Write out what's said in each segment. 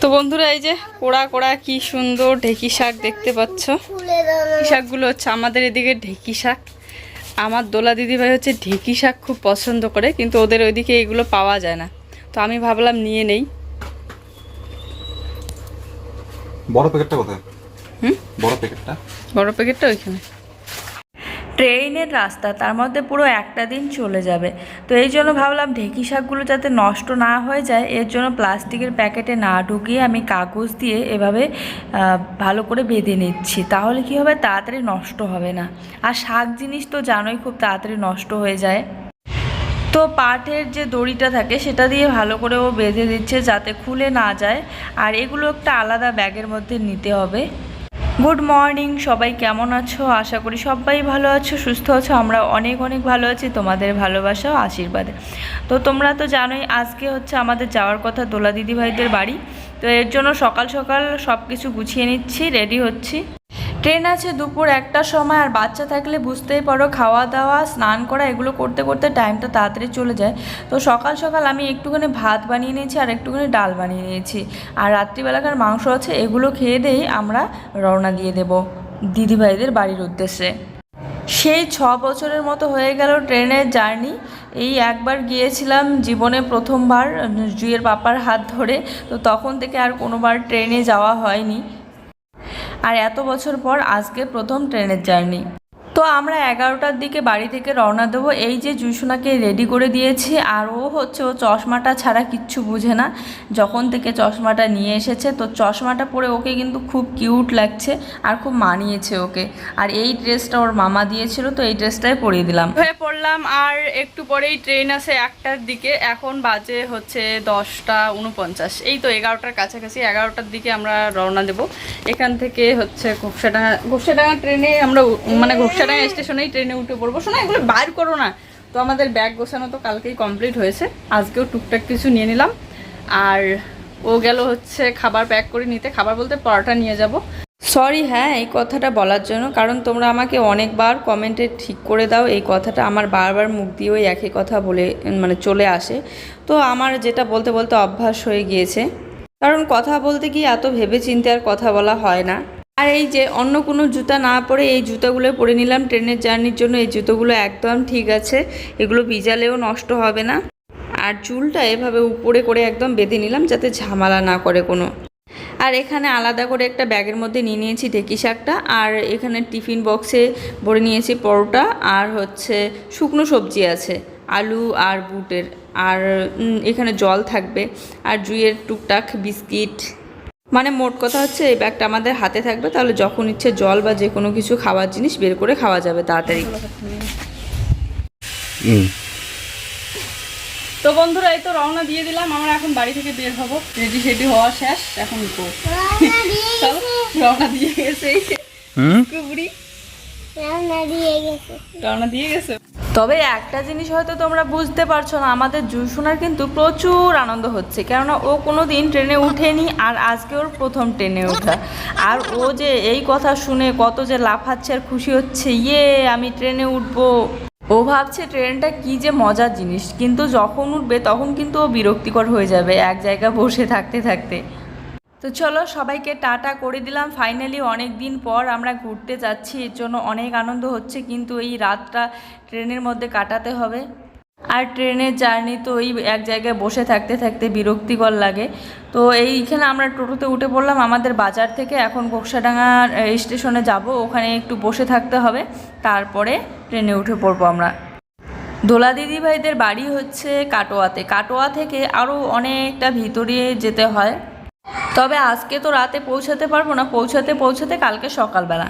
তো বন্ধুরা এই যে কোড়া কোড়া কি সুন্দর ঢেকি শাক দেখতে পাচ্ছ। এই শাকগুলো হচ্ছে আমাদের এদিকে ঢেকি শাক। আমার দোলা দিদিভাই হচ্ছে ঢেকি শাক খুব পছন্দ করে কিন্তু ওদের ওইদিকে এগুলো পাওয়া যায় না। তো আমি ভাবলাম নিয়ে নেই। বড় প্যাকেটটা কোথায়? হুম? বড় প্যাকেটটা? বড় প্যাকেটটা ওইখানে। ট্রেনের রাস্তা, তার মধ্যে পুরো একটা দিন চলে যাবে। তো এই জন্য ভাবলাম ঢেকি শাকগুলো যাতে নষ্ট না হয়ে যায়, এর জন্য প্লাস্টিকের প্যাকেটে না ঢুকিয়ে আমি কাগজ দিয়ে এভাবে ভালো করে বেঁধে নিচ্ছি। তাহলে কি হবে? তাড়াতাড়ি নষ্ট হবে না। আর শাক জিনিস তো জানোই খুব তাড়াতাড়ি নষ্ট হয়ে যায়। তো পাটের যে দড়িটা থাকে, সেটা দিয়ে ভালো করে ও বেঁধে দিচ্ছে যাতে খুলে না যায়। আর এগুলো একটা আলাদা ব্যাগের মধ্যে নিতে হবে। গুড মর্নিং সবাই কেমন আছো? আশা করি সবাই ভালো আছো, সুস্থ আছো আমরা অনেক অনেক ভালো আছি, তোমাদের ভালোবাসা ও আশীর্বাদে। তো তোমরা তো জানোই, আজকে হচ্ছে আমাদের যাওয়ার কথা দোলা দিদিভাইদের বাড়ি। তো এর জন্য সকাল সকাল সব কিছু গুছিয়ে নিচ্ছি রেডি হচ্ছি। ট্রেন আছে দুপুর একটার সময় আর বাচ্চা থাকলে বুঝতেই পারো, খাওয়া দাওয়া, স্নান করা, এগুলো করতে করতে টাইমটা তাড়াতাড়ি চলে যায়। তো সকাল সকাল আমি একটুখানি ভাত বানিয়ে নিয়েছি আর একটুখানি ডাল বানিয়ে নিয়েছি। আর রাত্রিবেলাকার মাংস আছে, এগুলো খেয়ে দিয়েই আমরা রওনা দিয়ে দেব দিদিভাইদের বাড়ির উদ্দেশ্যে। সেই ছ বছরের মতো হয়ে গেল ট্রেনের জার্নি। এই একবার গিয়েছিলাম জীবনে প্রথমবার জুয়ের পাপার হাত ধরে। তো তখন থেকে আর কোনোবার ট্রেনে যাওয়া হয়নি। আর এত বছর পর আজকে প্রথম ট্রেনের জার্নি। তো আমরা এগারোটার দিকে বাড়ি থেকে রওনা দেবো। এই যে জুসোনাকে রেডি করে দিয়েছি, আর ও হচ্ছে, ও চশমাটা ছাড়া কিচ্ছু বুঝে না। যখন থেকে চশমাটা নিয়ে এসেছে, তো চশমাটা পরে ওকে কিন্তু খুব কিউট লাগছে আর খুব মানিয়েছে ওকে। আর এই ড্রেসটা ওর মামা দিয়েছিল, তো এই ড্রেসটাই পরিয়ে দিলাম। হয়ে পড়লাম, আর একটু পরেই ট্রেন আছে একটার দিকে। এখন বাজে হচ্ছে দশটা উনপঞ্চাশ। এই তো এগারোটার কাছাকাছি, এগারোটার দিকে আমরা রওনা দেব। এখান থেকে হচ্ছে ঘোকসাডাঙ্গা ঘোকসাডাঙ্গা ট্রেনে আমরা মানে মানে ঘোকসাডাঙ্গা স্টেশনেই ট্রেনে উঠে পড়ব। শোনা, এগুলো বাইর করো না। তো আমাদের ব্যাগ গোছানো তো কালকেই কমপ্লিট হয়েছে। আজকেও টুকটাক কিছু নিয়ে নিলাম। আর ও গেল হচ্ছে খাবার প্যাক করে নিতে। খাবার বলতে পরোটা নিয়ে যাব। সরি হ্যাঁ এই কথাটা বলার জন্য। কারণ তোমরা আমাকে অনেকবার কমেন্টে ঠিক করে দাও। এই কথাটা আমার বারবার মুখ দিয়ে ওই একই কথা বলে মানে চলে আসে। তো আমার যেটা বলতে বলতে অভ্যাস হয়ে গিয়েছে। কারণ কথা বলতে গিয়ে এত ভেবে চিন্তে আর কথা বলা হয় না। আর এই যে অন্য কোনো জুতা না পরে এই জুতাগুলো পরে নিলাম ট্রেনের জার্নির জন্য। এই জুতোগুলো একদম ঠিক আছে। এগুলো ভিজালেও নষ্ট হবে না। আর চুলটা এভাবে উপরে করে একদম বেঁধে নিলাম যাতে ঝামেলা না করে কোনো। আর এখানে আলাদা করে একটা ব্যাগের মধ্যে নিয়ে নিয়েছি ঢেকি শাকটা। আর এখানে টিফিন বক্সে ভরে নিয়েছি পরোটা। আর হচ্ছে শুকনো সবজি আছে, আলু আর বুটের। আর এখানে জল থাকবে। আর জুইয়ের টুকটাক বিস্কিট। মানে মোট কথা হচ্ছে এই ব্যাগটা আমাদের হাতে থাকবে তাহলে যখন ইচ্ছে জল বা যে কোনো কিছু খাওয়ার জিনিস বের করে খাওয়া যাবে তাড়াতাড়ি। তো বন্ধুরা এই তো রওনা দিয়ে দিলাম আমরা এখন বাড়ি থেকে বের হব। রেডি সেডি হওয়া শেষ এখন গো রওনা দিয়ে গেছে রান্না দিয়ে গেছে। রওনা দিয়ে গেছে। তবে একটা জিনিস হয়তো তোমরা বুঝতে পারছ না, আমাদের জুসুনার কিন্তু প্রচুর আনন্দ হচ্ছে। কেননা ও কোনো দিন ট্রেনে উঠেনি আর আজকে ওর প্রথম ট্রেনে ওঠা। আর ও যে এই কথা শুনে কত যে লাফাচ্ছে আর খুশি হচ্ছে ইয়ে আমি ট্রেনে উঠবো। ও ভাবছে ট্রেনটা কি যে মজার জিনিস, কিন্তু যখন উঠবে তখন কিন্তু ও বিরক্তিকর হয়ে যাবে এক জায়গায় বসে থাকতে থাকতে। তো চলো সবাইকে টাটা করে দিলাম। ফাইনালি অনেক দিন পর আমরা ঘুরতে যাচ্ছি এর জন্য অনেক আনন্দ হচ্ছে কিন্তু এই রাতটা ট্রেনের মধ্যে কাটাতে হবে। আর ট্রেনের জার্নি তো ওই এক জায়গায় বসে থাকতে থাকতে বিরক্তিকর লাগে। তো এইখানে আমরা টোটোতে উঠে পড়লাম আমাদের বাজার থেকে এখন ঘোকসাডাঙ্গা আহ, স্টেশনে যাব ওখানে একটু বসে থাকতে হবে তারপরে ট্রেনে উঠে পড়ব আমরা। দোলা দিদি ভাইদের বাড়ি হচ্ছে কাটোয়াতে। কাটোয়া থেকে আরও অনেকটা ভিতরে যেতে হয়। তবে আজকে তো রাতে পৌঁছাতে পারব না, পৌঁছাতে পৌঁছাতে কালকে সকালবেলা।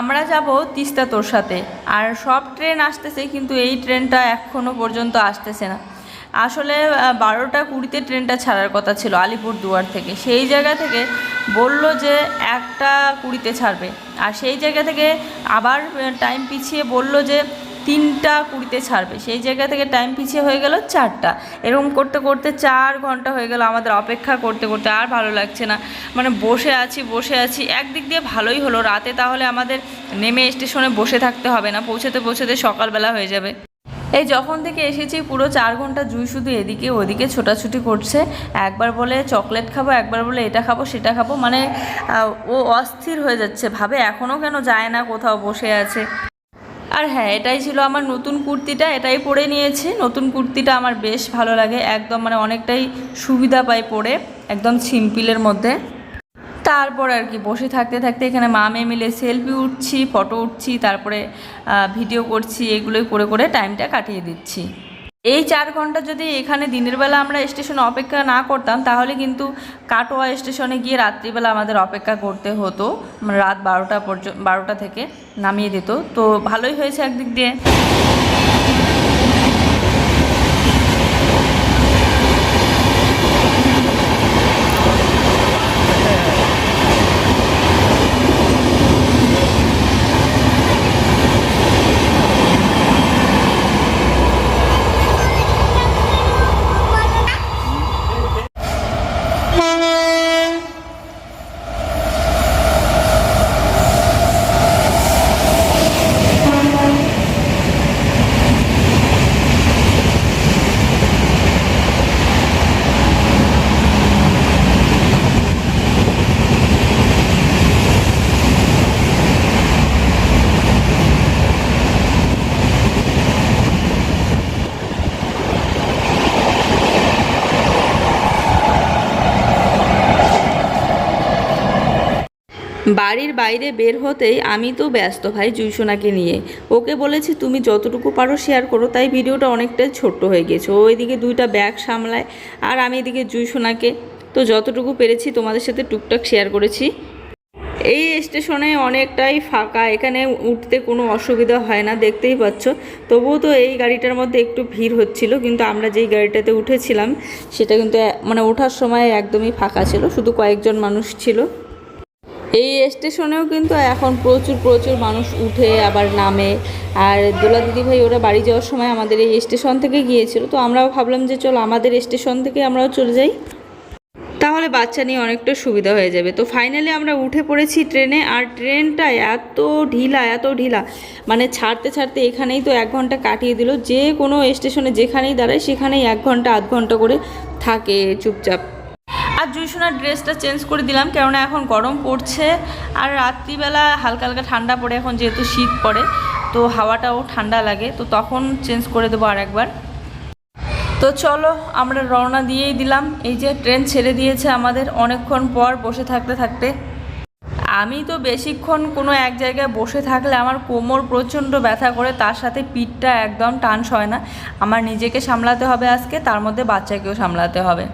আমরা যাব তিস্তা তোর সাথে। আর সব ট্রেন আসতেছে, কিন্তু এই ট্রেনটা এখনও পর্যন্ত আসতেছে না। আসলে বারোটা কুড়িতে ট্রেনটা ছাড়ার কথা ছিল আলিপুর দুয়ার থেকে। সেই জায়গা থেকে বলল যে একটা কুড়িতে ছাড়বে। আর সেই জায়গা থেকে আবার টাইম পিছিয়ে বলল যে তিনটা কুড়িতে ছাড়বে। সেই জায়গা থেকে টাইম পিছিয়ে হয়ে গেল চারটা। এরকম করতে করতে চার ঘণ্টা হয়ে গেল আমাদের অপেক্ষা করতে করতে, আর ভালো লাগছে না। মানে বসে আছি বসে আছি। একদিক দিয়ে ভালোই হলো। রাতে তাহলে আমাদের নেমে স্টেশনে বসে থাকতে হবে না। পৌঁছাতে পৌঁছাতে সকালবেলা হয়ে যাবে। এই যখন থেকে এসেছি, পুরো চার ঘণ্টা জুই শুধু এদিকে ওদিকে ছোটাছুটি করছে। একবার বলে চকলেট খাব, একবার বলে এটা খাব, সেটা খাব। মানে ও অস্থির হয়ে যাচ্ছে। ভাবে এখনও কেন যায় না, কোথাও বসে আছে। আর হ্যাঁ এটাই ছিল আমার নতুন কুর্তিটা, এটাই পরে নিয়েছি। নতুন কুর্তিটা আমার বেশ ভালো লাগে, একদম মানে অনেকটাই সুবিধা পাই পরে, একদম সিম্পিলের মধ্যে। তারপর আর কি, বসে থাকতে থাকতে এখানে মামে মিলে সেলফি উঠছি ফটো উঠছি, তারপরে ভিডিও করছি, এগুলোই করে করে টাইমটা কাটিয়ে দিচ্ছি। এই চার ঘণ্টা যদি এখানে দিনের বেলা আমরা স্টেশনে অপেক্ষা না করতাম, তাহলে কিন্তু কাটোয়া স্টেশনে গিয়ে রাত্রিবেলা আমাদের অপেক্ষা করতে হতো। মানে রাত বারোটা পর্যন্ত বারোটা থেকে নামিয়ে দিত। তো ভালোই হয়েছে একদিক দিয়ে। বাড়ির বাইরে বের হতেই আমি তো ব্যস্ত ভাই জুইসোনাকে নিয়ে। ওকে বলেছি, তুমি যতটুকু পারো শেয়ার করো। তাই ভিডিওটা অনেকটাই ছোট্ট হয়ে গেছে। ও এদিকে দুইটা ব্যাগ সামলায় আর আমি এদিকে জুইসোনাকে তো যতটুকু পেরেছি তোমাদের সাথে টুকটাক শেয়ার করেছি। এই স্টেশনে অনেকটাই ফাঁকা, এখানে উঠতে কোনো অসুবিধা হয় না, দেখতেই পাচ্ছ। তবুও তো এই গাড়িটার মধ্যে একটু ভিড় হচ্ছিল, কিন্তু আমরা যেই গাড়িটাতে উঠেছিলাম, সেটা কিন্তু মানে ওঠার সময় একদমই ফাঁকা ছিল, শুধু কয়েকজন মানুষ ছিল। এই স্টেশনেও কিন্তু এখন প্রচুর প্রচুর মানুষ উঠে আবার নামে। আর দোলা দিদি ভাই, ওরা বাড়ি যাওয়ার সময় আমাদের এই স্টেশন থেকে গিয়েছিল। তো আমরাও ভাবলাম যে চলো আমাদের স্টেশন থেকে আমরাও চলে যাই। তাহলে বাচ্চা নিয়ে অনেকটা সুবিধা হয়ে যাবে। তো ফাইনালি আমরা উঠে পড়েছি ট্রেনে। আর ট্রেনটা এত ঢিলা এত ঢিলা। মানে ছাড়তে ছাড়তে এখানেই তো এক ঘণ্টা কাটিয়ে দিল। যে কোনো স্টেশনে যেখানেই দাঁড়ায়, সেখানেই এক ঘণ্টা, আধ ঘণ্টা করে থাকে চুপচাপ। আর জুইসোনার ড্রেসটা চেঞ্জ করে দিলাম, কেননা এখন গরম পড়ছে আর রাত্রিবেলা হালকা হালকা ঠান্ডা পড়ে, এখন যেহেতু শীত পড়ে, তো হাওয়াটাও ঠান্ডা লাগে, তো তখন চেঞ্জ করে দেবো আর একবার। তো চলো, আমরা রওনা দিয়েই দিলাম, এই যে ট্রেন ছেড়ে দিয়েছে আমাদের, অনেকক্ষণ পর বসে থাকতে থাকতে। আমি তো বেশিক্ষণ কোনো এক জায়গায় বসে থাকলে আমার কোমর প্রচণ্ড ব্যথা করে, তার সাথে পিঠটা একদম টান হয় না। আমার নিজেকে সামলাতে হবে আজকে, তার মধ্যে বাচ্চাকেও সামলাতে হবে।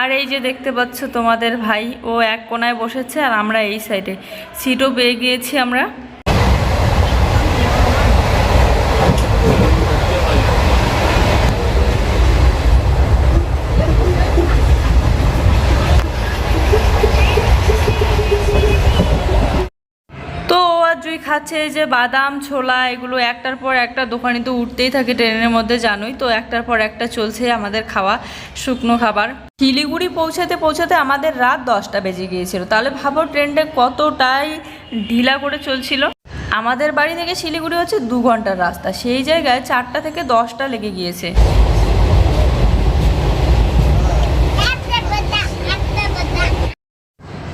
আর এই যে দেখতে পাচ্ছ তোমাদের ভাই, ও এক কোনায় বসেছে আর আমরা এই সাইডে সিটও পেয়ে গিয়েছি আমরা। জুই খাচ্ছে যে বাদাম, ছোলা এগুলো একটার পর একটা দোকানে তো উঠতেই থাকে ট্রেনের মধ্যে, জানোই তো, একটার পর একটা চলছে আমাদের খাওয়া, শুকনো খাবার। শিলিগুড়ি পৌঁছাতে পৌঁছাতে আমাদের রাত দশটা বেজে গিয়েছিল। তাহলে ভাবো ট্রেনটা কতটাই ঢিলা করে চলছিল। আমাদের বাড়ি থেকে শিলিগুড়ি হচ্ছে দু ঘণ্টার রাস্তা। সেই জায়গায় চারটা থেকে দশটা লেগে গিয়েছে একটা কথা একটা কথা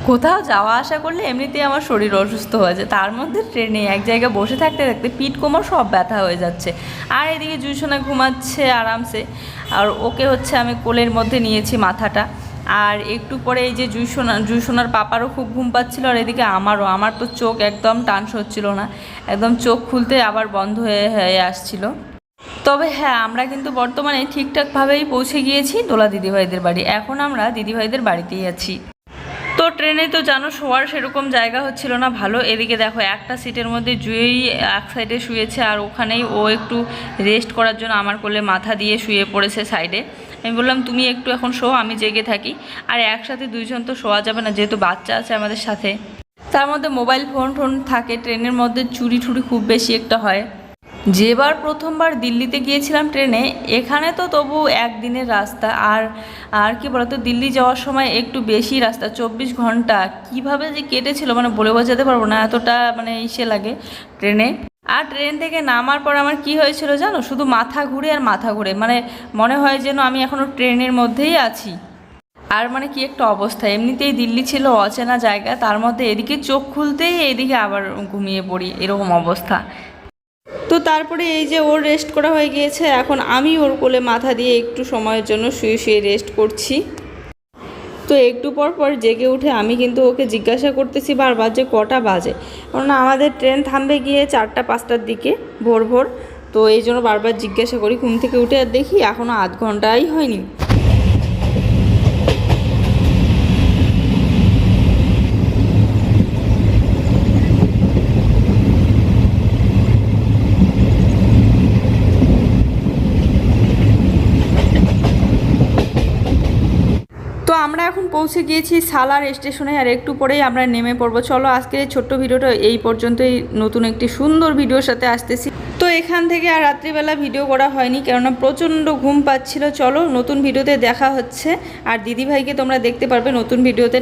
কোথাও যাওয়া আসা করলে এমনিতেই আমার শরীর অসুস্থ হয়ে যায়। তার মধ্যে ট্রেনে এক জায়গায় বসে থাকতে থাকতে পিঠ কোমর সব ব্যথা হয়ে যাচ্ছে। আর এদিকে জুসোনা ঘুমাচ্ছে আরামসে। আর ওকে হচ্ছে আমি কোলের মধ্যে নিয়েছি মাথাটা। আর একটু পরে এই যে জুইসোনা, জুইসোনার পাপারও খুব ঘুম পাচ্ছিল আর এদিকে আমারও। আমার তো চোখ একদম টানস হচ্ছিল না। একদম চোখ খুলতে আবার বন্ধ হয়ে হয়ে আসছিল। তবে হ্যাঁ আমরা কিন্তু বর্তমানে ঠিকঠাকভাবেই পৌঁছে গিয়েছি দোলা দিদিভাইদের বাড়ি। এখন আমরা দিদিভাইদের বাড়িতেই আছি। তো ট্রেনে তো জানো শোয়ার সেরকম জায়গা হচ্ছিল না, ভালো। এদিকে দেখো একটা সিটের মধ্যে জুয়েই এক সাইডে শুয়েছে, আর ওখানেই ও একটু রেস্ট করার জন্য আমার কোলে মাথা দিয়ে শুয়ে পড়েছে সাইডে আমি বললাম, তুমি একটু এখন শো, আমি জেগে থাকি। আর একসাথে দুইজন তো শোয়া যাবে না, যেহেতু বাচ্চা আছে আমাদের সাথে। তার মধ্যে মোবাইল ফোন টোন থাকে, ট্রেনের মধ্যে চুরি ঠুরি খুব বেশি একটা হয়। যেবার প্রথমবার দিল্লিতে গিয়েছিলাম ট্রেনে, এখানে তো তবু একদিনের রাস্তা। আর আর কি বলতো, দিল্লি যাওয়ার সময় একটু বেশি রাস্তা, চব্বিশ ঘণ্টা। কীভাবে যে কেটেছিল মানে বলে বোঝাতে পারব না, এতটা মানে ইসে লাগে ট্রেনে। আর ট্রেন থেকে নামার পর আমার কি হয়েছিল জানো? শুধু মাথা ঘুরে আর মাথা ঘুরে। মানে মনে হয় যেন আমি এখনও ট্রেনের মধ্যেই আছি। আর মানে কি একটা অবস্থা। এমনিতেই দিল্লি ছিল অচেনা জায়গা, তার মধ্যে এদিকে চোখ খুলতেই এদিকে আবার ঘুমিয়ে পড়ি, এরকম অবস্থা। তো তারপরে এই যে ওর রেস্ট করা হয়ে গিয়েছে, এখন আমি ওর কোলে মাথা দিয়ে একটু সময়ের জন্য শুয়ে শুয়ে রেস্ট করছি। তো একটু পর পর জেগে উঠে আমি কিন্তু ওকে জিজ্ঞাসা করতেছি বারবার যে কটা বাজে। কারণ আমাদের ট্রেন থামবে গিয়ে চারটা, পাঁচটার দিকে, ভোর ভোর। তো এই জন্য বারবার জিজ্ঞাসা করি, ঘুম থেকে উঠে আর দেখি এখনও আধ ঘন্টাই হয়নি তো আমরা এখন পৌঁছে গিয়েছি সালার স্টেশনে, আর একটু পরেই আমরা নেমে পড়ব। চলো আজকের ছোট্ট ভিডিওটা এই পর্যন্তই। নতুন একটি সুন্দর ভিডিওর সাথে আসতেছি। তো এখান থেকে আর রাত্রিবেলা ভিডিও করা হয়নি, কেননা প্রচণ্ড ঘুম পাচ্ছিল। চলো নতুন ভিডিওতে দেখা হচ্ছে। আর দিদিভাইকে তোমরা দেখতে পারবে নতুন ভিডিওতে।